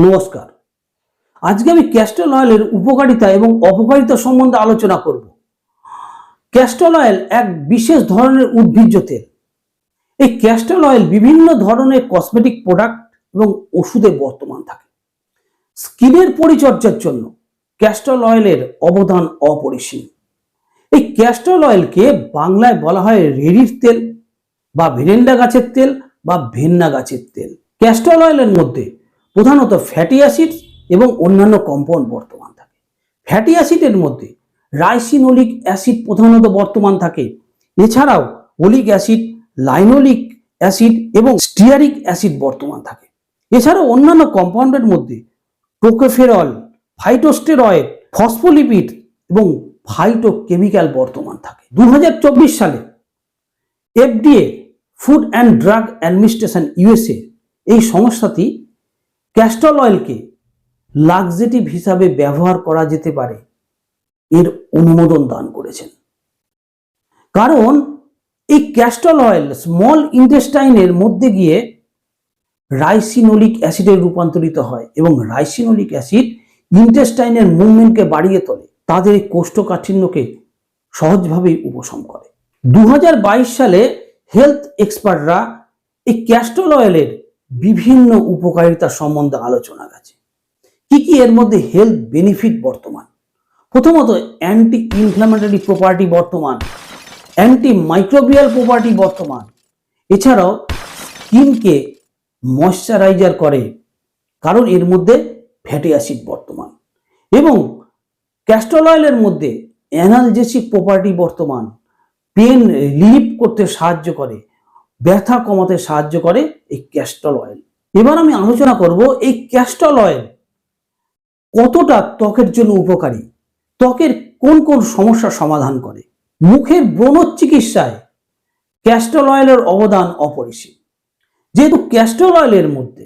নমস্কার। আজকে আমি ক্যাস্টল অয়েলের উপকারিতা এবং অপকারিতা সম্বন্ধে আলোচনা করব। ক্যাস্টল অয়েল এক বিশেষ ধরনের উদ্ভিজ্জ তেল। এই ক্যাস্টল অয়েল বিভিন্ন ধরনের কসমেটিক প্রোডাক্ট এবং ওষুধে বর্তমান থাকে। স্কিনের পরিচর্যার জন্য ক্যাস্টল অয়েলের অবদান অপরিসীম। এই ক্যাস্টল অয়েলকে বাংলায় বলা হয় রেড়ির তেল বা ভেরেন্ডা গাছের তেল বা ভেন্না গাছের তেল। ক্যাস্টল অয়েলের মধ্যে প্রধানত ফ্যাটি অ্যাসিড এবং অন্যান্য কম্পাউন্ড বর্তমান থাকে। ফ্যাটি অ্যাসিডের মধ্যে রাইসিনোলিক অ্যাসিড প্রধানত বর্তমান থাকে। এছাড়াও ওলিক অ্যাসিড লাইনোলিক অ্যাসিড এবং স্টিয়ারিক অ্যাসিড বর্তমান থাকে। এছাড়াও অন্যান্য কম্পাউন্ডের মধ্যে টোকোফেরল ফাইটোস্টেরয়েড ফসফোলিপিড এবং ফাইটোকেমিক্যাল বর্তমান থাকে। দু হাজার চব্বিশ সালে FDA food and drug administration USA এই সংস্থাটি ক্যাস্টল অয়েলকে লাক্সেটিভ হিসাবে ব্যবহার করা যেতে পারে। এর অনুমোদন দান করেছেন। কারণ এই ক্যাস্টল অয়েল স্মল ইন্টেস্টাইনের মধ্যে গিয়ে রাইসিনোলিক অ্যাসিডে রূপান্তরিত হয় এবং রাইসিনোলিক অ্যাসিড ইন্টেস্টাইনের মুভমেন্টকে বাড়িয়ে তোলে, তাদের এই কোষ্ঠকাঠিন্যকে সহজভাবেই উপশম করে। দু হাজার বাইশ সালে হেলথ এক্সপার্টরা এই ক্যাস্টল অয়েলের বিভিন্ন উপকারিতা সম্বন্ধে আলোচনা গেছে। কি কি এর মধ্যে হেলথ বেনিফিট বর্তমান? প্রথমত অ্যান্টি ইনফ্লামেটরি প্রপার্টি বর্তমান অ্যান্টি মাইক্রোবিয়াল প্রপার্টি বর্তমান। এছাড়াও স্কিনকে ময়শ্চারাইজার করে, কারণ এর মধ্যে ফ্যাটি অ্যাসিড বর্তমান। এবং ক্যাস্ট্রল অয়েলের মধ্যে অ্যানালজেসিক প্রপার্টি বর্তমান পেন রিলিফ করতে সাহায্য করে। ব্যথা কমাতে সাহায্য করে এই ক্যাস্টল অয়েল এবার আমি আলোচনা করব এই ক্যাস্টল অয়েল কতটা ত্বকের জন্য উপকারী? ত্বকের কোন কোন সমস্যা সমাধান করে? মুখের ব্রণ চিকিৎসায় ক্যাস্টল অয়েলের অবদান অপরিসীম। যেহেতু ক্যাস্টল অয়েলের মধ্যে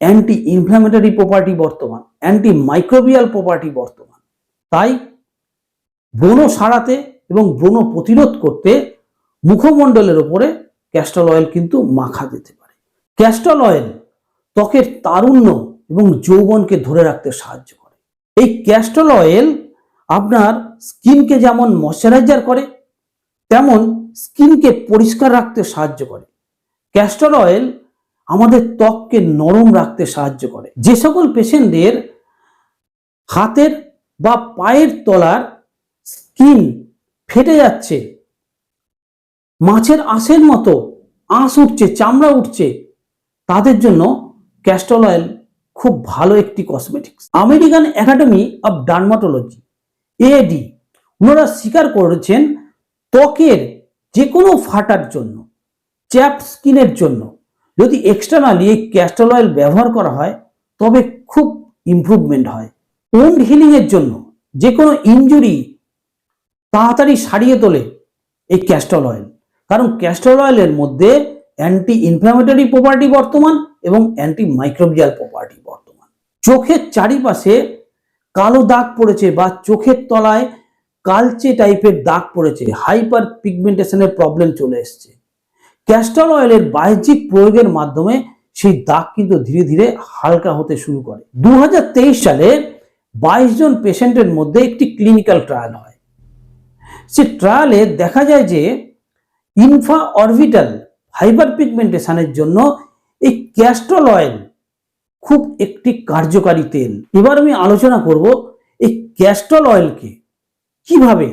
অ্যান্টি ইনফ্লামেটরি প্রপার্টি বর্তমান অ্যান্টি মাইক্রোবিয়াল প্রপার্টি বর্তমান। তাই ব্রণ সারাতে এবং ব্রণ প্রতিরোধ করতে মুখমণ্ডলের ওপরে ক্যাস্টল অয়েল কিন্তু মাখা যেতে পারে। ক্যাস্টল অয়েল ত্বকের তারুণ্য এবং যৌবনকে ধরে রাখতে সাহায্য করে। এই ক্যাস্টল অয়েল আপনার স্কিনকে যেমন ময়শ্চারাইজার করে, তেমন স্কিনকে পরিষ্কার রাখতে সাহায্য করে। ক্যাস্টর অয়েল আমাদের ত্বককে নরম রাখতে সাহায্য করে। যে সকল পেশেন্টদের হাতের বা পায়ের তলার স্কিন ফেটে যাচ্ছে মাছের আঁশের মতো, আঁশ উঠছে, চামড়া উঠছে। তাদের জন্য ক্যাস্টল অয়েল খুব ভালো একটি cosmetics American academy of dermatology A D ওনারা স্বীকার করেছেন ত্বকের যে কোনো ফাটার জন্য, চ্যাপ স্কিনের জন্য। যদি এক্সটার্নালি এই ক্যাস্টল অয়েল ব্যবহার করা হয়, তবে খুব ইমপ্রুভমেন্ট হয়। ওন্ড হিলিংয়ের জন্য যে কোনো ইনজুরি তাড়াতাড়ি সারিয়ে তোলে এই ক্যাস্টল অয়েল কারণ ক্যাস্টল অয়েলের মধ্যে অ্যান্টি ইনফ্লামেটরি প্রপার্টি বর্তমান এবং অ্যান্টি মাইক্রোবিয়াল প্রপার্টি বর্তমান। চোখের চারিপাশে কালো দাগ পড়েছে বা চোখের তলায় কালচে টাইপের দাগ পড়েছে হাইপার পিগমেন্টেশনের প্রবলেম চলে এসছে। ক্যাস্টল অয়েলের বাহ্যিক প্রয়োগের মাধ্যমে সেই দাগ কিন্তু ধীরে ধীরে হালকা হতে শুরু করে। দু হাজার তেইশ সালে বাইশ জন পেশেন্টের মধ্যে একটি ক্লিনিক্যাল ট্রায়াল হয়। সে ট্রায়ালে দেখা যায় যে ইনফা অরবিটাল হাইপার পিগমেন্টেশনের জন্য এই ক্যাস্ট্রল অয়েল খুব একটি কার্যকারী তেল। এবার আমি আলোচনা করব এই ক্যাস্ট্রল অয়েলকে কীভাবে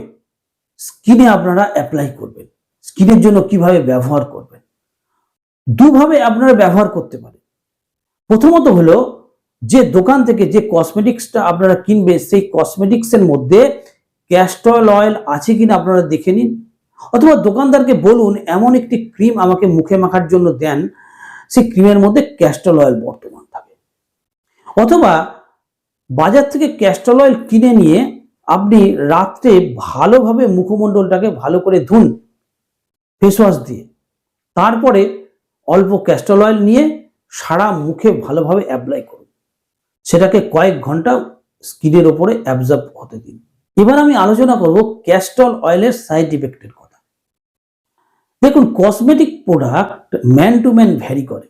স্কিনে আপনারা অ্যাপ্লাই করবেন, স্কিনের জন্য কীভাবে ব্যবহার করবেন। দুভাবে আপনারা ব্যবহার করতে পারেন। প্রথমত হলো যে দোকান থেকে যে কসমেটিক্সটা আপনারা কিনবে সেই কসমেটিক্সের মধ্যে ক্যাস্ট্রল অয়েল আছে কিনা আপনারা দেখে নিন। অথবা দোকানদারকে বলুন, এমন একটি ক্রিম আমাকে মুখে মাখার জন্য দেন, সেই ক্রিমের মধ্যে ক্যাস্টল অয়েল বর্তমান থাকে। অথবা বাজার থেকে ক্যাস্টল অয়েল কিনে নিয়ে আপনি রাত্রে ভালোভাবে মুখমণ্ডলটাকে ভালো করে ধুন ফেস ওয়াশ দিয়ে। তারপরে অল্প ক্যাস্টল অয়েল নিয়ে সারা মুখে ভালোভাবে অ্যাপ্লাই করুন। সেটাকে কয়েক ঘণ্টা স্কিনের ওপরে অ্যাবজর্ব হতে দিন। এবার আমি আলোচনা করব ক্যাস্টল অয়েলের সাইড ইফেক্টের দেখুন cosmetic product man to man vary করে।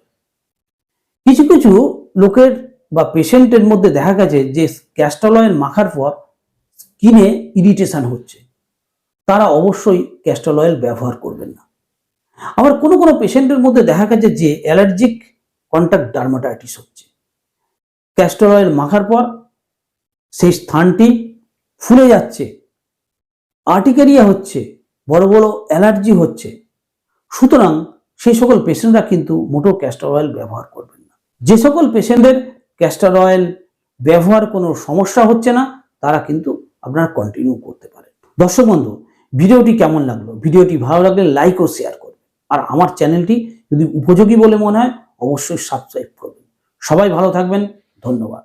কিছু কিছু লোকের বা পেশেন্টের মধ্যে দেখা গেছে যে ক্যাস্টর অয়েল মাখার পর স্কিনে ইরিটেশন হচ্ছে। তারা অবশ্যই ক্যাস্টর অয়েল ব্যবহার করবেন না। আবার কোনো কোনো পেশেন্টের মধ্যে দেখা গেছে যে অ্যালার্জিক কন্ট্যাক্ট ডার্মাটাইটিস হচ্ছে। ক্যাস্টর অয়েল মাখার পর সেই স্থানটি ফুলে যাচ্ছে। আর্টিকেরিয়া হচ্ছে, বড় বড় অ্যালার্জি হচ্ছে। সুতরাং সেই সকল পেশেন্টরা কিন্তু মোটো ক্যাস্টর অয়েল ব্যবহার করবেন না। যে সকল পেশেন্টদের ক্যাস্টর অয়েল ব্যবহার কোনো সমস্যা হচ্ছে না, তারা কিন্তু আপনারা কন্টিনিউ করতে পারেন। দর্শক বন্ধু, ভিডিওটি কেমন লাগল? ভিডিওটি ভালো লাগলে লাইক ও শেয়ার করবেন। আর আমার চ্যানেলটি যদি উপযোগী বলে মনে হয়, অবশ্যই সাবস্ক্রাইব করবেন। সবাই ভালো থাকবেন। ধন্যবাদ।